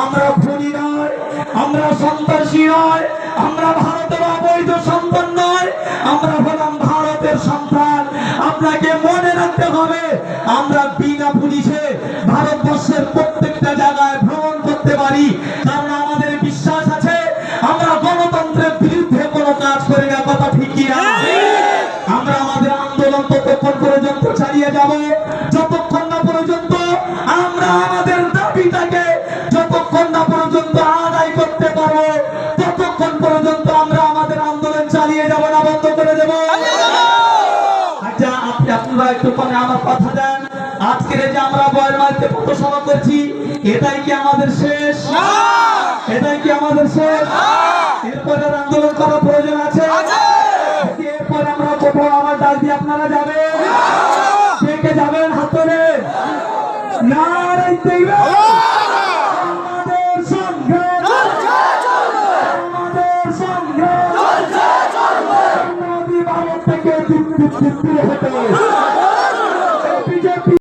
আমরা খুনি নয়, আমরা সন্ত্রাসী নয়, আমরা ভারতের অবৈধ সন্তান নয়, আমরা হলাম ভারতের সন্তান। আপনাকে মনে রাখতে হবে, আমরা বিনা পুলিশে ভারতবর্ষের প্রত্যেকটা জায়গায় ভ্রমণ করতে পারি। কারণ আমাদের বিশ্বাস আছে, আমরা গণতন্ত্রের বিরুদ্ধে কোনো কাজ করি না, কথা ঠিক কি না? আমরা আমাদের আন্দোলন ততক্ষণ পর্যন্ত চালিয়ে যাব, যতক্ষণ না পর্যন্ত আমরা আমাদের দাবিটাকে আপনারা একটু আমার কথা দেন। আজকের যে আমরা বয়ের মাঝে পথসভা করছি এটাই কি আমাদের শেষ? এটাই কি আমাদের শেষ? এরপরে আন্দোলন করার প্রয়োজন আছে? এরপরে আমরা কোথাও আমার ডাক দিয়ে আপনারা যাবেন? কে কে যাবেন হাত তুলে? নারাই দেখবে আমাদের সংগ্রাম।